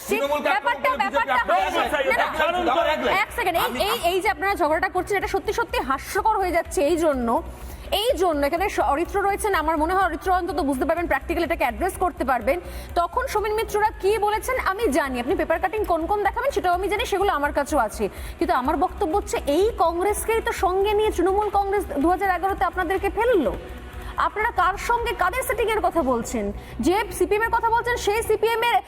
আসছি ব্যাপারটা ব্যাপারটা। এক সেকেন্ড এই এই এই যে আপনারা ঝগড়াটা করছেন এটা সত্যি সত্যি হাস্যকর হয়ে যাচ্ছে এই জন্য। এই জন্য এখানে অরিত্র রয়েছেন আমার মনে হয় অরিত্র অন্তত বুঝতে পারবেন প্র্যাকটিক্যাল এটাকে অ্যাড্রেস করতে পারবেন। তখন সোমেন মিত্ররা কি বলেছেন আমি জানি। আপনি পেপার কাটিং কোন কোন দেখাবেন সেটাও আমি জানি সেগুলো আমার কাছেও আছে। কিন্তু আমার বক্তব্য হচ্ছে এই কংগ্রেসকেই তো সঙ্গে নিয়ে তৃণমূল কংগ্রেস দু হাজার এগারোতে আপনাদেরকে ফেলল? আপনারা কার সঙ্গে কাদের সেটিং এর কথা বলছেন? যে সিপিএম এর কথা বলছেন সেই সিপিএম এর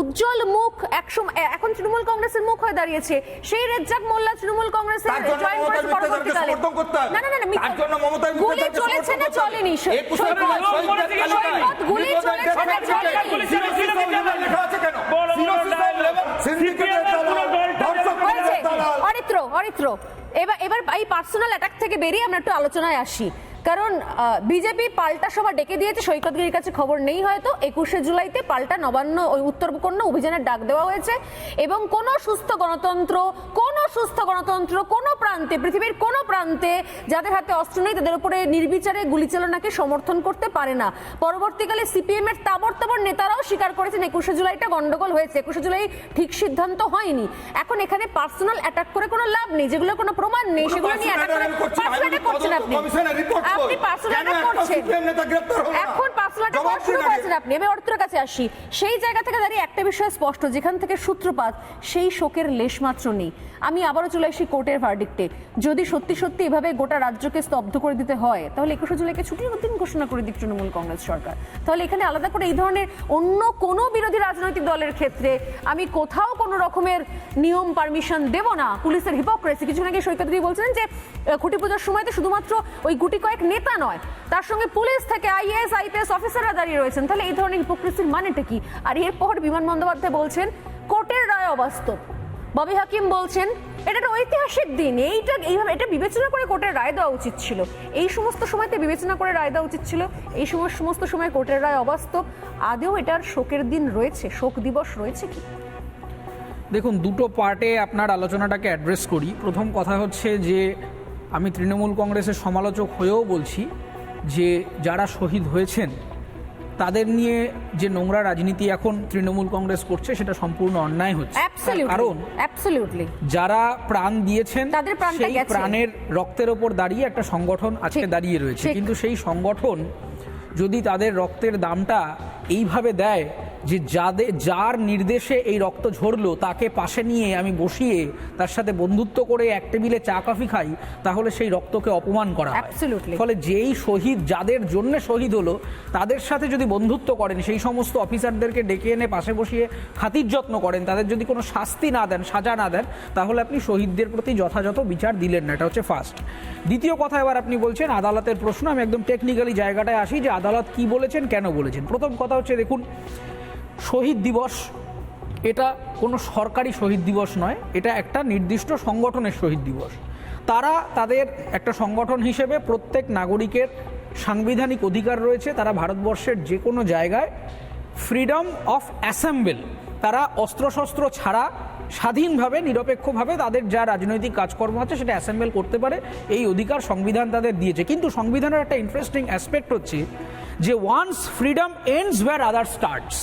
উজ্জ্বল মুখ একসময় এখন তৃণমূল কংগ্রেসের মুখ হয়ে দাঁড়িয়েছে। সেই রেজ্জাক মোল্লা তৃণমূল কংগ্রেসের জয়েন করেছে পরবর্তীকালে। না না না না, তার জন্য মমতা গুলি চলেছে না। চলেনি গুলি চলেছে। না চলেনি। অরিত্র অরিত্র। এবার এবার এই পার্সোনাল অ্যাটাক থেকে বেরিয়ে আমরা একটু আলোচনায় আসি। কারণ বিজেপি পাল্টা সভা ডেকে দিয়েছে সৈকতগিরির কাছে খবর নেই হয়তো। একুশে জুলাইতে পাল্টা নবান্ন ওই উত্তরকন্যা অভিযানের ডাক দেওয়া হয়েছে এবং কোন সুস্থ গণতন্ত্র কোন সুস্থ গণতন্ত্র কোন প্রান্তে পৃথিবীর কোন প্রান্তে যাদের হাতে অস্ত্র নেই তাদের উপরে নির্বিচারে গুলিচালনাকে সমর্থন করতে পারে না। পরবর্তীকালে সিপিএম এর তাবর তাবর নেতারাও স্বীকার করেছেন একুশে জুলাইটা গন্ডগোল হয়েছে। একুশে জুলাই ঠিক সিদ্ধান্ত হয়নি। এখন এখানে পার্সোনাল অ্যাটাক করে কোনো লাভ নেই যেগুলো কোনো প্রমাণ নেই সেগুলো নিয়ে অ্যাটাক করে করছেন আপনি? আপনি পার্সোনাল করছেন? এখন পার্সোনাল শুরু করেছেন আপনি আমি অর্থের কাছে আসি। সেই জায়গা থেকে দাঁড়িয়ে একটা বিষয় স্পষ্ট যেখান থেকে সূত্রপাত সেই শোকের লেশ নেই। আমি আবারও চলে আসি কোর্টের ভার্ডিক্টে যদি সত্যি সত্যি এভাবে গোটা রাজ্যকে স্তব্ধ করে দিতে হয় তাহলে একুশে জুলাইকে ছুটির দিন ঘোষণা করে দিক তৃণমূল কংগ্রেস সরকার। তাহলে এখানে আলাদা করে এই ধরনের অন্য কোনো বিরোধী রাজনৈতিক দলের ক্ষেত্রে আমি কোথাও কোনো রকমের নিয়ম পারমিশন দেব না। পুলিশের হিপোক্রেসি কিছুক্ষণ আগে সৈকতদি বলছিলেন যে খুঁটি পুজোর সময়তে শুধুমাত্র ওই গুটি কয়েক নেতা নয় তার সঙ্গে পুলিশ থেকে আইএএস আইপিএস অফিসাররা দাঁড়িয়ে রয়েছেন। তাহলে এই ধরনের হিপোক্রেসির মানেটা কি? আর এরপর বিমান বন্দ্যোপাধ্যায় বলছেন, কোর্টের রায় অবাস্তব। ববি হাকিম বলছেন, এটা একটা ঐতিহাসিক দিন। এইটা, এইভাবে, এটা বিবেচনা করে কোর্টের রায় দেওয়া উচিত ছিল। এই সমস্ত সময়তে বিবেচনা করে রায় দেওয়া উচিত ছিল। এই সময়, সমস্ত সময় কোর্টের রায় অবাস্তব। আদেও এটার শোকের দিন রয়েছে। শোক দিবস রয়েছে কি? দেখুন, দুটো পার্টে আপনার আলোচনাটাকে অ্যাড্রেস করি। প্রথম কথা হচ্ছে যে, আমি তৃণমূল কংগ্রেসের সমালোচক হয়েও বলছি যে, যারা শহীদ হয়েছেন তাদের নিয়ে যে নোংরা রাজনীতি এখন তৃণমূল কংগ্রেস করছে সেটা সম্পূর্ণ অন্যায় হচ্ছে। কারণ যারা প্রাণ দিয়েছেন তাদের সেই প্রাণের রক্তের ওপর দাঁড়িয়ে একটা সংগঠন আজকে দাঁড়িয়ে রয়েছে। কিন্তু সেই সংগঠন যদি তাদের রক্তের দামটা এইভাবে দেয় যে যাদের যার নির্দেশে এই রক্ত ঝরলো তাকে পাশে নিয়ে আমি বসিয়ে তার সাথে বন্ধুত্ব করে এক টেবিলে চা কফি খাই তাহলে সেই রক্তকে অপমান করা। ফলে যেই শহীদ যাদের জন্য শহীদ হলো তাদের সাথে যদি বন্ধুত্ব করেন সেই সমস্ত অফিসারদেরকে ডেকে এনে পাশে বসিয়ে খাতির যত্ন করেন তাদের যদি কোনো শাস্তি না দেন সাজা না দেন তাহলে আপনি শহীদদের প্রতি যথাযথ বিচার দিলেন না এটা হচ্ছে ফার্স্ট দ্বিতীয় কথা এবার আপনি বলছেন আদালতের প্রশ্ন আমি একদম টেকনিক্যালি জায়গাটায় আসি যে আদালত কি বলেছেন কেন বলেছেন? প্রথম কথা হচ্ছে দেখুন শহীদ দিবস, এটা কোনো সরকারি শহীদ দিবস নয়, এটা একটা নির্দিষ্ট সংগঠনের শহীদ দিবস। তারা তাদের একটা সংগঠন হিসেবে প্রত্যেক নাগরিকের সাংবিধানিক অধিকার রয়েছে, তারা ভারতবর্ষের যে কোনো জায়গায় ফ্রিডম অফ অ্যাসেম্বল তারা অস্ত্রশস্ত্র ছাড়া স্বাধীনভাবে, নিরপেক্ষভাবে তাদের যা রাজনৈতিক কাজকর্ম আছে সেটা অ্যাসেম্বল করতে পারে, এই অধিকার সংবিধান তাদের দিয়েছে। কিন্তু সংবিধানের একটা ইন্টারেস্টিং অ্যাসপেক্ট হচ্ছে যে once freedom ends where other starts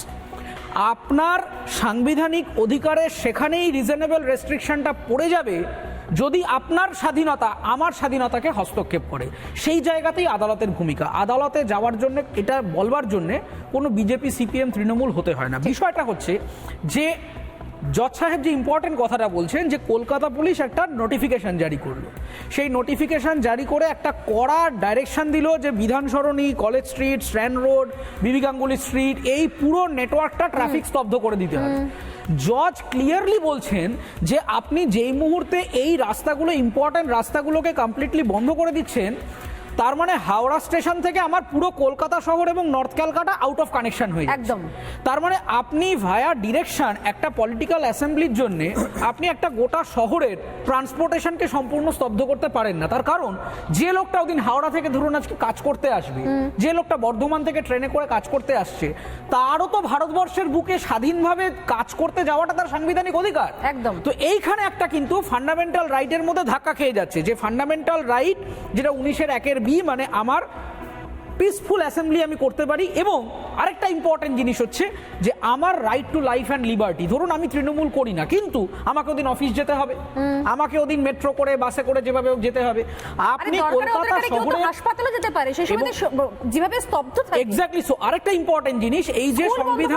আপনার সাংবিধানিক অধিকারের সেখানেই রিজনেবল রেস্ট্রিকশনটা পড়ে যাবে যদি আপনার স্বাধীনতা আমার স্বাধীনতাকে হস্তক্ষেপ করে। সেই জায়গাতেই আদালতের ভূমিকা। আদালতে যাওয়ার জন্য এটা বলবার জন্যে কোনো বিজেপি সিপিএম তৃণমূল হতে হয় না। বিষয়টা হচ্ছে যে জজ সাহেব যে ইম্পর্টেন্ট কথাটা বলছেন যে কলকাতা পুলিশ একটা নোটিফিকেশন জারি করল। সেই নোটিফিকেশন জারি করে একটা কড়া ডাইরেকশন দিল যে Bidhan Sarani College Street Strand Road B B Ganguly Street এই পুরো নেটওয়ার্কটা ট্রাফিক স্তব্ধ করে দিতে হবে। জজ ক্লিয়ারলি বলছেন যে আপনি যেই মুহূর্তে এই রাস্তাগুলো ইম্পর্টেন্ট রাস্তাগুলোকে কমপ্লিটলি বন্ধ করে দিচ্ছেন তার মানে হাওড়া স্টেশন থেকে আমার পুরো কলকাতা শহর এবং north Calcutta out of connection হয়ে একদম। তার মানে আপনি ভায়া ডিরেকশন একটা পলিটিক্যাল অ্যাসেম্বলির জন্য আপনি একটা গোটা শহরের ট্রান্সপোর্টেশনকে সম্পূর্ণ স্তব্ধ করতে পারেন না তার কারণ যে লোকটা ওদিন হাওড়া থেকে ধরুন আজকে কাজ করতে আসবে যে লোকটা বর্ধমান থেকে ট্রেনে করে কাজ করতে আসছে তারও তো ভারতবর্ষের বুকে স্বাধীনভাবে কাজ করতে যাওয়াটা তার সাংবিধানিক অধিকার একদম। তো এইখানে একটা কিন্তু ফান্ডামেন্টাল রাইটের মধ্যে ধাক্কা খেয়ে যাচ্ছে যে ফান্ডামেন্টাল রাইট যেটা উনিশের একের বি মানে আমার পিসফুল অ্যাসেম্বলি আমি করতে পারি এবং আরেকটা ইম্পর্টেন্ট জিনিস হচ্ছে যে আমার right to life and liberty ধরুন আমি তৃণমূল করি না কিন্তু আমাকে ওদিন অফিস যেতে হবে। আমাকে ওদিন মেট্রো করে বাসে করে যেভাবে যেতে হবে। আপনি কলকাতা শহরে হাসপাতালে যেতে পারে সেই সময় যেভাবে স্তব্ধ থাকে। এক্স্যাক্টলি সো আরেকটা ইম্পর্টেন্ট জিনিস এই যে বন্ধ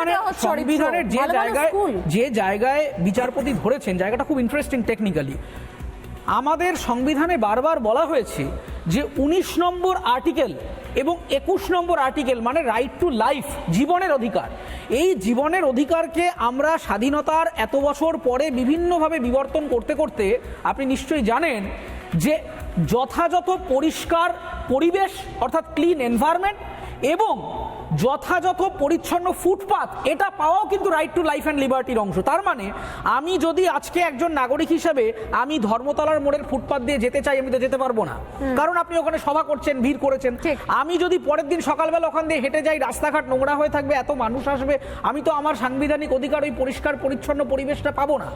সংবিধানের যে জায়গায় যে জায়গায় বিচারপতি ধরেছেন জায়গাটা খুব ইন্টারেস্টিং টেকনিক্যালি আমাদের সংবিধানে বারবার বলা হয়েছে যে উনিশ নম্বর আর্টিকেল এবং একুশ নম্বর আর্টিকেল মানে রাইট টু লাইফ জীবনের অধিকার। এই জীবনের অধিকারকে আমরা স্বাধীনতার এত বছর পরে বিভিন্নভাবে বিবর্তন করতে করতে আপনি নিশ্চয়ই জানেন যে যথাযথ পরিষ্কার পরিবেশ অর্থাৎ ক্লিন এনভায়রনমেন্ট এবং যথাযথ পরিচ্ছন্ন ফুটপাত এটা পাওয়াও কিন্তু রাইট টু লাইফ অ্যান্ড লিবার্টির অংশ। তার মানে আমি যদি আজকে একজন নাগরিক হিসেবে আমি ধর্মতলার মোড়ের ফুটপাত দিয়ে যেতে চাই আমি তো যেতে পারব না। কারণ আপনি ওখানে সভা করছেন ভিড় করেছেন। আমি যদি পরের দিন সকালবেলা ওখান দিয়ে হেঁটে যাই রাস্তাঘাট নোংরা হয়ে থাকবে এত মানুষ আসবে আমি তো আমার সাংবিধানিক অধিকার ওই পরিষ্কার পরিচ্ছন্ন পরিবেশটা পাবো না।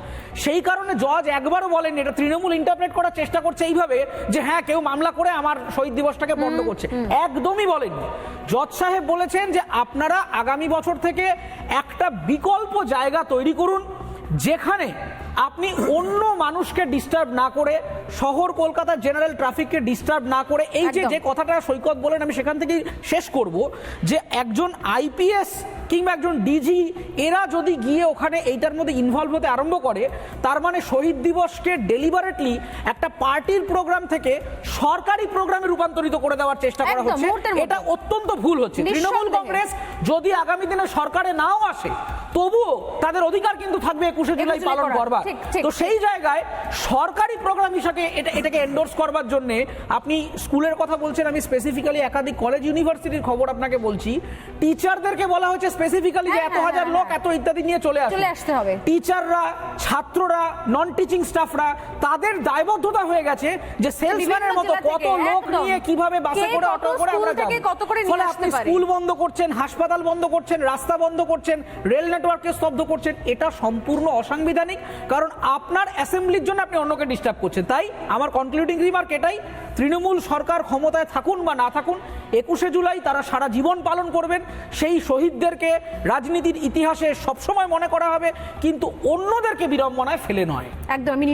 সেই কারণে জজ একবারও বলেন এটা তৃণমূল ইন্টারপ্রেট করার চেষ্টা করছে এইভাবে যে হ্যাঁ কেউ মামলা করে আমার শহীদ দিবসটাকে বন্ধ করছে। একদমই বলেননি। জজ সাহেব বলেছেন যে আপনারা আগামী বছর থেকে একটা বিকল্প জায়গা তৈরি করুন যেখানে আপনি অন্য মানুষকে ডিস্টার্ব না করে শহর কলকাতার জেনারেল ট্রাফিককে ডিস্টার্ব না করে এই যে যে কথাটা সৈকত বলেন আমি সেখান থেকেই শেষ করব যে একজন আইপিএস কিংবা একজন ডিজি এরা যদি গিয়ে ওখানে এইটার মধ্যে ইনভলভ হতে আরম্ভ করে তার মানে শহীদ দিবসকে ডেলিভারেটলি একটা পার্টির প্রোগ্রাম থেকে সরকারি প্রোগ্রামে রূপান্তরিত করে দেওয়ার চেষ্টা করা হচ্ছে। এটা অত্যন্ত ভুল হচ্ছে। তৃণমূল কংগ্রেস যদি আগামী দিনে সরকারে নাও আসে তবুও তাদের অধিকার কিন্তু থাকবে একুশে জুলাই জুলাই পালন করবার। ঠিক। তো সেই জায়গায় সরকারি প্রোগ্রাম হিসাবে এটা এটাকে এন্ডোর্স করবার জন্য আপনি স্কুলের কথা বলছেন আমি স্পেসিফিক্যালি একাধিক কলেজ ইউনিভার্সিটির খবর আপনাকে বলছি টিচারদেরকে বলা হয়েছে স্পেসিফিক্যালি যে হ্যাঁ, এত হ্যাঁ, হাজার হ্যাঁ, লোক এত ইত্যাদি নিয়ে চলে আসে চলে আসতে হবে। টিচাররা ছাত্ররা নন টিচিং স্টাফরা তাদের দায়বদ্ধতা হয়ে গেছে যে সেলসম্যানের মতো কত লোক নিয়ে কীভাবে বাসে করে অটো করে স্কুল আমরা যাব। কত করে ফলে আপনি স্কুল বন্ধ করছেন হাসপাতাল বন্ধ করছেন রাস্তা বন্ধ করছেন রেল নেটওয়ার্ককে স্তব্ধ করছেন এটা সম্পূর্ণ অসাংবিধানিক কারণ আপনার অ্যাসেম্বলির জন্য আপনি অন্যকে ডিস্টার্ব করছেন। তাই আমার কনক্লুডিং রিমার্ক এটাই, তৃণমূল সরকার ক্ষমতায় থাকুন বা না থাকুন, একুশে জুলাই তারা সারা জীবন পালন করবেন, সেই শহীদদেরকে রাজনীতির ইতিহাসে সবসময় মনে করা হবে, কিন্তু অন্যদেরকে বিড়ম্বনায় ফেলে নয়। একদম